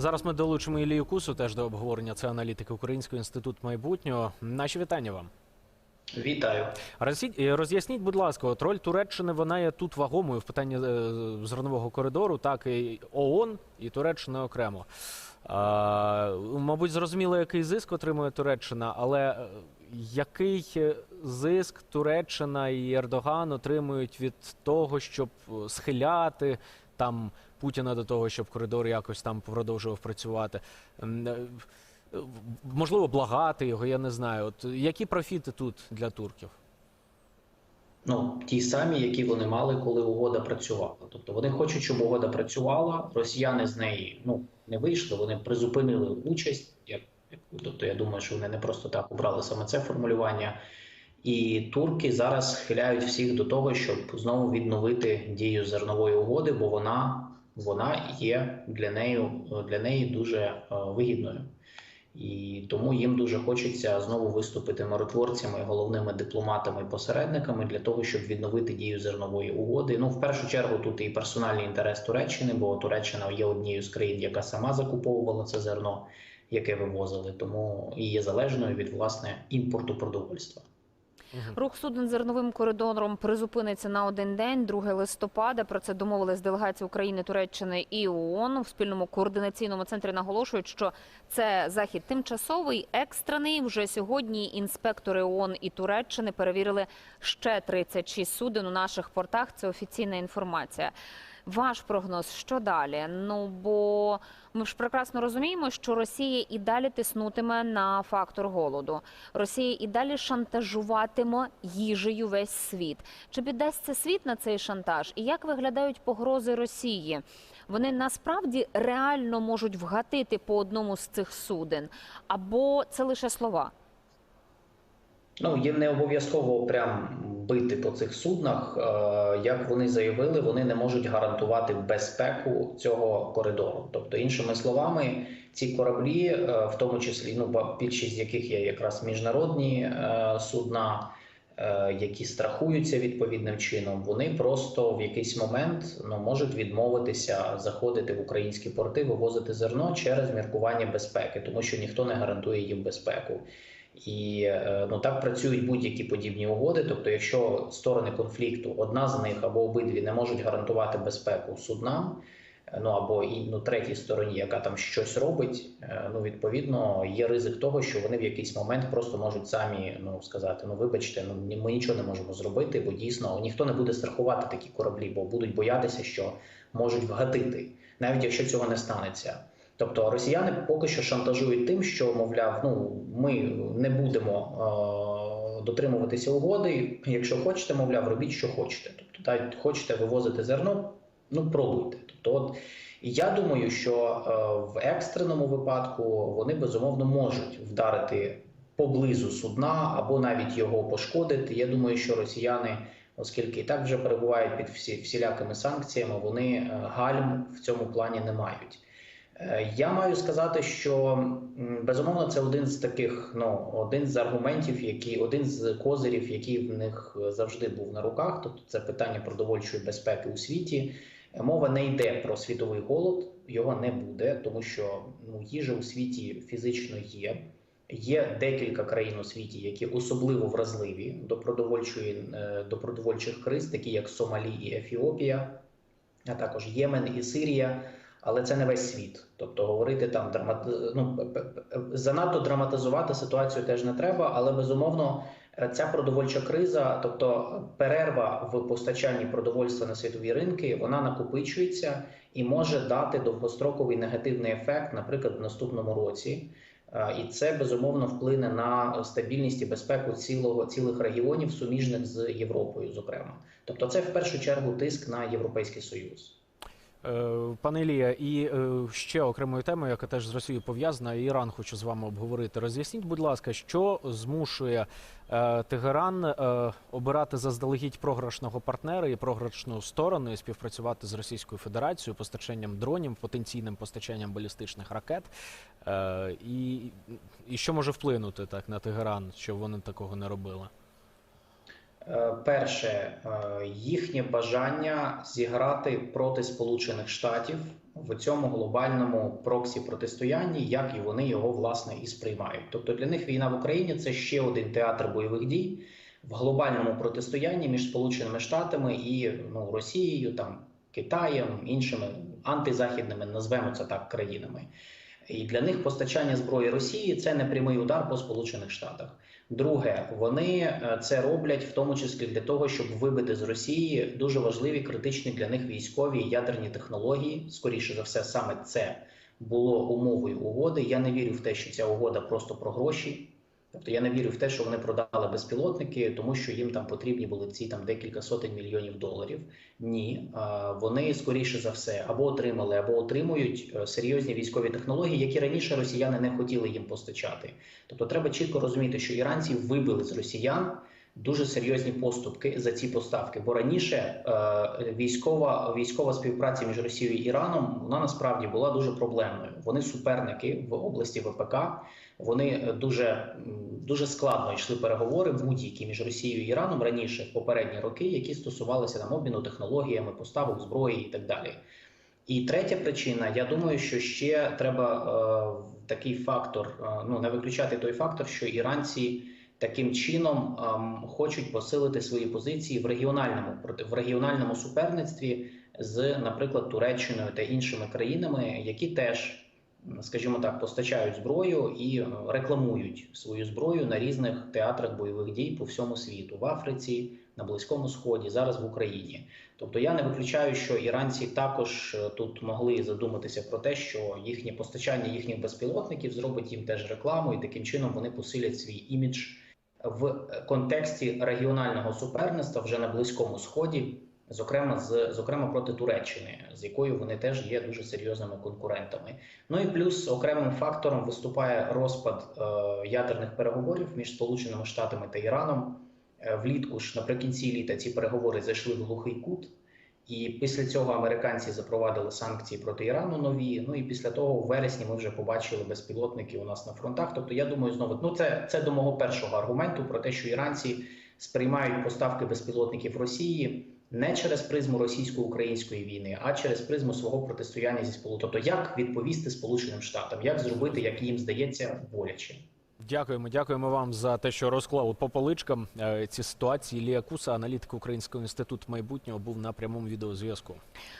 Зараз ми долучимо Ілію Кусу теж до обговорення. Це аналітик Українського інституту майбутнього. Наші вітання вам. Вітаю. Роз'ясніть- е, будь ласка, от роль Туреччини вона є тут вагомою в питанні е, зернового коридору, так і ООН, і Туреччина окремо. А, мабуть, зрозуміло, який зиск отримує Туреччина, але е, який зиск Туреччина і Ердоган отримують від того, щоб схиляти там Путіна до того, щоб коридор якось там продовжував працювати? Е, Можливо, благати його, я не знаю. От які профіти тут для турків? Ну ті самі, які вони мали, коли угода працювала. Тобто вони хочуть, щоб угода працювала. Росіяни з неї ну не вийшли. Вони призупинили участь. Тобто, я думаю, що вони не просто так обрали саме це формулювання. І турки зараз схиляють всіх до того, щоб знову відновити дію зернової угоди, бо вона, вона є для неї, для неї дуже е, вигідною. І тому їм дуже хочеться знову виступити миротворцями, головними дипломатами і посередниками для того, щоб відновити дію зернової угоди. Ну, в першу чергу, тут і персональний інтерес Туреччини, бо Туреччина є однією з країн, яка сама закуповувала це зерно, яке вивозили, тому і є залежною від власне імпорту продовольства. Рух суден зерновим коридором призупиниться на один день, 2 листопада. Про це домовились делегації України, Туреччини і ООН. У спільному координаційному центрі наголошують, що це захід тимчасовий, екстрений. Вже сьогодні інспектори ООН і Туреччини перевірили ще 36 суден у наших портах. Це офіційна інформація. Ваш прогноз, що далі? Ну бо ми ж прекрасно розуміємо, що Росія і далі тиснутиме на фактор голоду. Росія і далі шантажуватиме їжею весь світ. Чи піддасться світ на цей шантаж? І як виглядають погрози Росії? Вони насправді реально можуть вгатити по одному з цих суден, або це лише слова? Ну їм не обов'язково прям бити по цих суднах. Е, Як вони заявили, вони не можуть гарантувати безпеку цього коридору. Тобто, іншими словами, ці кораблі, е, в тому числі ну більшість яких є якраз міжнародні е, судна, які страхуються відповідним чином, вони просто в якийсь момент ну можуть відмовитися заходити в українські порти, вивозити зерно через міркування безпеки, тому що ніхто не гарантує їм безпеку. І е, ну так працюють будь-які подібні угоди. Тобто, якщо сторони конфлікту, одна з них або обидві не можуть гарантувати безпеку суднам, е, ну або і ну третій стороні, яка там щось робить, е, ну відповідно є ризик того, що вони в якийсь момент просто можуть самі ну сказати: ну вибачте, ну ми нічого не можемо зробити, бо дійсно ніхто не буде страхувати такі кораблі, бо будуть боятися, що можуть вгатити, навіть якщо цього не станеться. Тобто росіяни поки що шантажують тим, що мовляв, ну ми не будемо е- дотримуватися угоди. Якщо хочете, мовляв, робіть, що хочете. Тобто, та хочете вивозити зерно, ну пробуйте. Тобто, от я думаю, що е, в екстреному випадку вони безумовно можуть вдарити поблизу судна або навіть його пошкодити. Я думаю, що росіяни. Оскільки і так вже перебувають під всі всілякими санкціями, вони е, гальм в цьому плані не мають. Е, Я маю сказати, що безумовно це один з таких, ну один з аргументів, які один з козирів, який в них завжди був на руках. Тобто це питання продовольчої безпеки у світі. Мова не йде про світовий голод, його не буде, тому що ну їжа у світі фізично є. Є декілька країн у світі, які особливо вразливі до продовольчої е, до продовольчих криз, такі як Сомалі і Ефіопія, а також Ємен і Сирія. Але це не весь світ. Тобто говорити там драмат... ну, занадто драматизувати ситуацію теж не треба, але безумовно е, ця продовольча криза, тобто перерва в постачанні продовольства на світові ринки, вона накопичується і може дати довгостроковий негативний ефект, наприклад, в наступному році. Е, І це безумовно вплине на стабільність і безпеку цілого цілих регіонів, суміжних з Європою, зокрема. Тобто, це в першу чергу тиск на Європейський Союз. Е, Пане Ілія, і е, ще окремою темою, яка теж з Росією пов'язана, Іран хочу з вами обговорити. Роз'ясніть, будь ласка, що змушує е, Тегеран обирати заздалегідь програшного партнера і програшну сторону і співпрацювати з Російською Федерацією постачанням дронів, потенційним постачанням балістичних ракет. І, і що може вплинути так на Тегеран, щоб вони такого не робили? Е, Перше, е, їхнє бажання зіграти проти Сполучених Штатів в цьому глобальному проксі протистоянні, як і вони його власне і сприймають. Тобто для них війна в Україні це ще один театр бойових дій в глобальному протистоянні між Сполученими Штатами і ну, Росією, там Китаєм, іншими антизахідними, назвемо це так, країнами. І для них постачання зброї Росії це не прямий удар по Сполучених Штатах. Друге, вони е, це роблять в тому числі для того, щоб вибити з Росії дуже важливі критичні для них військові і ядерні технології. Скоріше за все, саме це було умовою угоди. Я не вірю в те, що ця угода просто про гроші. Тобто я не вірю в те, що вони продали безпілотники, тому що їм там потрібні були ці там декілька сотень мільйонів доларів. Ні, вони скоріше за все або отримали, або отримують е, серйозні військові технології, які раніше росіяни не хотіли їм постачати. Тобто треба чітко розуміти, що іранці вибили з росіян дуже серйозні поступки за ці поставки. Бо раніше е, військова військова співпраця між Росією і Іраном вона насправді була дуже проблемною. Вони суперники в області ВПК. Вони дуже дуже складно йшли переговори будь-які між Росією і Іраном раніше в попередні роки, які стосувалися там обміну технологіями, поставок зброї і так далі. І третя причина, я думаю, що ще треба е, такий фактор, е, ну не виключати той фактор, що іранці таким чином ем, хочуть посилити свої позиції в регіональному в регіональному суперництві з, наприклад, Туреччиною та іншими країнами, які теж, скажімо так, постачають зброю і е, рекламують свою зброю на різних театрах бойових дій по всьому світу в Африці, на Близькому Сході, зараз в Україні. Тобто я не виключаю, що іранці також е, тут могли задуматися про те, що їхнє постачання їхніх безпілотників зробить їм теж рекламу, і таким чином вони посилять свій імідж в контексті регіонального суперництва вже на близькому сході, зокрема з зокрема проти Туреччини, з якою вони теж є дуже серйозними конкурентами. Ну і плюс окремим фактором виступає розпад е, ядерних переговорів між Сполученими Штатами та Іраном. Е, Влітку ж наприкінці літа ці переговори зайшли в глухий кут. І після цього американці запровадили санкції проти Ірану нові. Ну і після того, в вересні, ми вже побачили безпілотники у нас на фронтах. Тобто, я думаю, знову ну це, це до мого першого аргументу про те, що іранці сприймають поставки безпілотників Росії не через призму російсько-української війни, а через призму свого протистояння зі сполу. Тобто, як відповісти Сполученим Штатам, як зробити, як їм здається, боляче. Дякуємо, дякуємо вам за те, що розклав по поличкам е, ці ситуації. Лія Куса, аналітик Українського інституту майбутнього, був на прямому відеозв'язку.